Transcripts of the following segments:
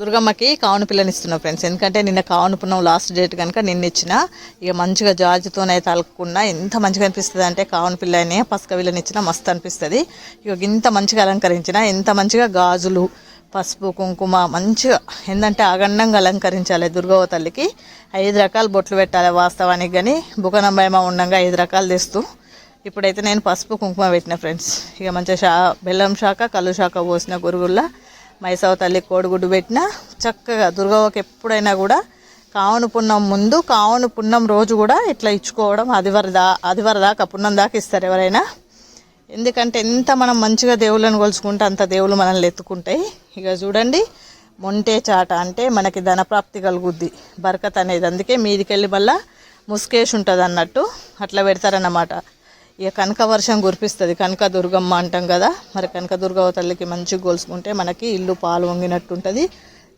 దుర్గమ్మకి కావును పిల్లని ఇస్తున్నా ఫ్రెండ్స్. ఎందుకంటే నిన్న కావును పున్నం లాస్ట్ డేట్ కనుక నిన్న ఇచ్చిన ఇక మంచిగా జాజుతోనైతే అలుకున్నా ఎంత మంచిగా అనిపిస్తుంది అంటే కావును పిల్లని పసుక విల్లని ఇచ్చిన మస్తు అనిపిస్తుంది. ఇక ఇంత మంచిగా అలంకరించిన ఎంత మంచిగా గాజులు పసుపు కుంకుమ మంచిగా ఏంటంటే అగండంగా అలంకరించాలి దుర్గవ తల్లికి. ఐదు రకాల బొట్లు పెట్టాలి వాస్తవానికి కానీ బుకనంబయమ ఉండంగా ఐదు రకాలు తెస్తూ. ఇప్పుడైతే నేను పసుపు కుంకుమ పెట్టిన ఫ్రెండ్స్. ఇక మంచిగా షా బెల్లం శాఖ కళ్ళు శాఖ పోసిన గురుగుల్లో మైసవ తల్లి కోడిగుడ్డు పెట్టిన చక్కగా దుర్గవ్వకి ఎప్పుడైనా కూడా కావును పున్నం ముందు కావును పున్నం రోజు కూడా ఇట్లా ఇచ్చుకోవడం ఆదివారం దా ఆదివారం దాకా పున్నం దాకా ఇస్తారు ఎవరైనా. ఎందుకంటే ఎంత మనం మంచిగా దేవుళ్ళని కొలుచుకుంటే అంత దేవుళ్ళు మనల్ని ఎత్తుకుంటాయి. ఇక చూడండి మొంటే చాట అంటే మనకి ధనప్రాప్తి కలుగుద్ది. బరకత్ అనేది అందుకే మీదికెళ్ళి మళ్ళా ముసుకేసి ఉంటుంది అన్నట్టు అట్లా పెడతారన్నమాట. ఇక కనక వర్షం కురిపిస్తుంది. కనక దుర్గమ్మ అంటాం కదా. మరి కనక దుర్గవ తల్లికి మంచిగా గోల్చుకుంటే మనకి ఇల్లు పాలు వంగినట్టుంటుంది.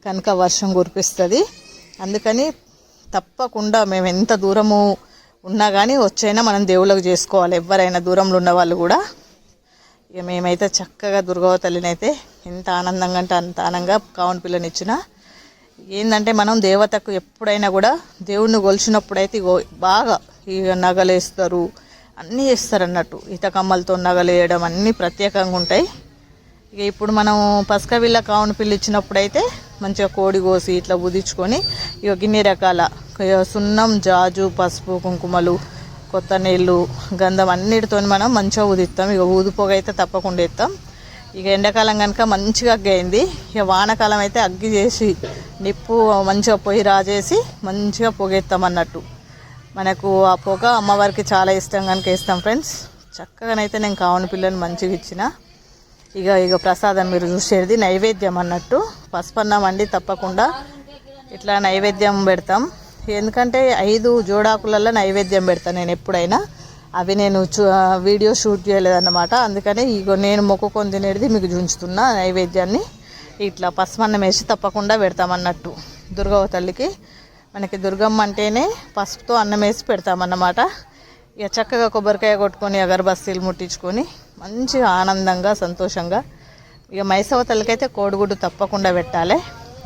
కనక వర్షం కురిపిస్తుంది. అందుకని తప్పకుండా మేము ఎంత దూరము ఉన్నా కానీ వచ్చైనా మనం దేవుళ్ళకు చేసుకోవాలి. ఎవరైనా దూరంలో ఉన్న వాళ్ళు కూడా. ఇక మేమైతే చక్కగా దుర్గవ తల్లిని అయితే ఎంత ఆనందంగా అంటే అంత ఆనందంగా కావుని పిల్లనిచ్చిన. ఏంటంటే మనం దేవతకు ఎప్పుడైనా కూడా దేవుణ్ణి గొలిచినప్పుడైతే బాగా ఇక నగలేస్తారు. అన్నీ చేస్తారు అన్నట్టు. నగలేయడం నగలు వేయడం అన్నీ ప్రత్యేకంగా ఉంటాయి. ఇక ఇప్పుడు మనం పసుక విల్ల కావును పిల్లి ఇచ్చినప్పుడైతే అయితే మంచిగా కోడి కోసి ఇట్లా ఉదించుకొని ఇక గిన్ని రకాల సున్నం జాజు పసుపు కుంకుమలు కొత్త నీళ్ళు గంధం అన్నిటితో మనం మంచిగా ఉదిస్తాం ఇక ఊదిపోగ అయితే తప్పకుండా ఇస్తాం ఇక ఎండాకాలం కనుక మంచిగా అగ్గి అయింది ఇక వానకాలం అయితే అగ్గి చేసి నిప్పు మంచిగా పొయ్యి రాజేసి మంచిగా పొగెత్తాం అన్నట్టు. మనకు ఆ పొగ అమ్మవారికి చాలా ఇష్టం కనుక ఇస్తాం ఫ్రెండ్స్. చక్కగానైతే నేను కావున పిల్లని మంచిగా ఇచ్చిన. ఇక ఇక ప్రసాదం మీరు చూసేది నైవేద్యం అన్నట్టు. పసుపన్నం అండి తప్పకుండా. ఇట్లా నైవేద్యం పెడతాం. ఎందుకంటే ఐదు జోడాకులలో నైవేద్యం పెడతాను నేను ఎప్పుడైనా. అవి నేను చూ వీడియో షూట్ చేయలేదన్నమాట. అందుకనే ఇగో నేను మొక్కుకొని తినేది మీకు చూంచుతున్నా నైవేద్యాన్ని. ఇట్లా పసుపన్నం వేసి తప్పకుండా పెడతామన్నట్టు దుర్గవ తల్లికి మనకి దుర్గమ్మ అంటేనే పసుపుతో అన్నం వేసి పెడతామన్నమాట. ఇక చక్కగా కొబ్బరికాయ కొట్టుకొని అగరబస్తీలు ముట్టించుకొని మంచిగా ఆనందంగా సంతోషంగా. ఇక మైసవ తల్లికైతే కోడిగుడ్డు తప్పకుండా పెట్టాలి.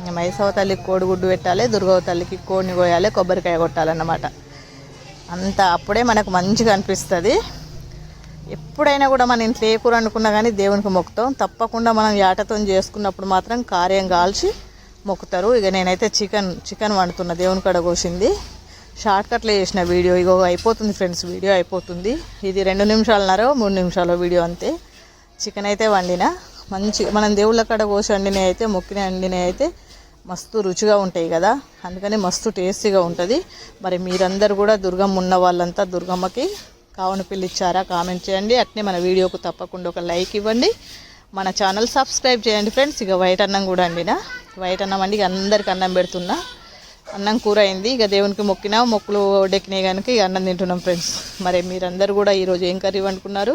ఇక మైసవ తల్లికి కోడిగుడ్డు పెట్టాలి దుర్గవ తల్లికి కోడిని కోయాలి కొబ్బరికాయ కొట్టాలన్నమాట. అంత అప్పుడే మనకు మంచిగా అనిపిస్తుంది. ఎప్పుడైనా కూడా మన ఇంట్లో ఏ కూర అనుకున్నా కానీ దేవునికి మొక్కుతాం తప్పకుండా మనం యాటతో చేసుకున్నప్పుడు మాత్రం కార్యం కాల్చి మొక్కుతారు. ఇక నేనైతే చికెన్ చికెన్ వండుతున్న. దేవుని కడ కోసింది. షార్ట్కట్లో చేసిన వీడియో ఇగో అయిపోతుంది ఫ్రెండ్స్ వీడియో అయిపోతుంది. ఇది రెండు నిమిషాలన్నర మూడు నిమిషాల వీడియో అంతే. చికెన్ అయితే వండిన. మంచి మనం దేవుళ్ళ కడ కోసి వండినవి అయితే మొక్కిన వండినవి అయితే మస్తు రుచిగా ఉంటాయి కదా. అందుకని మస్తు టేస్టీగా ఉంటుంది. మరి మీరందరూ కూడా దుర్గమ్మ ఉన్న వాళ్ళంతా దుర్గమ్మకి కావున పిల్లిచ్చారా కామెంట్ చేయండి. అట్నే మన వీడియోకు తప్పకుండా ఒక లైక్ ఇవ్వండి. మన ఛానల్ సబ్స్క్రైబ్ చేయండి ఫ్రెండ్స్ ఇక వైట్ అన్నం కూడా అండినా వైట్ అన్నం అండి ఇక అందరికి అన్నం పెడుతున్నా. అన్నం కూర అయింది. ఇక దేవునికి మొక్కినా. మొక్కులు డెక్కినాయి కనుక ఇక అన్నం తింటున్నాం ఫ్రెండ్స్ మరి మీరందరూ కూడా ఈరోజు ఏం కర్రీ వండుకున్నారు?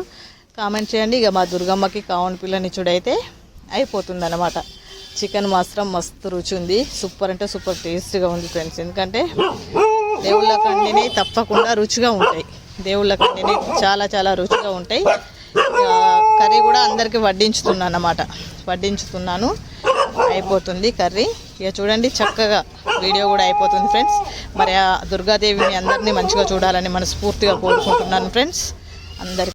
కామెంట్ చేయండి. ఇక మా దుర్గమ్మకి కావున పిల్లనిచ్చుడైతే చూడైతే అనమాట చికెన్ మాత్రం మస్తు రుచి ఉంది. సూపర్ అంటే సూపర్ టేస్ట్గా ఉంది ఫ్రెండ్స్ ఎందుకంటే దేవుళ్ళ కండిని తప్పకుండా రుచిగా ఉంటాయి. దేవుళ్ళ కండిని చాలా చాలా రుచిగా ఉంటాయి. ఇక కర్రీ కూడా అందరికీ వడ్డించుతున్నాను అన్నమాట వడ్డించుతున్నాను. అయిపోతుంది కర్రీ. ఇక చూడండి చక్కగా వీడియో కూడా అయిపోతుంది ఫ్రెండ్స్. మరి ఆ దుర్గాదేవిని అందరినీ మంచిగా చూడాలని మనస్ఫూర్తిగా కోరుకుంటున్నాను ఫ్రెండ్స్. అందరికీ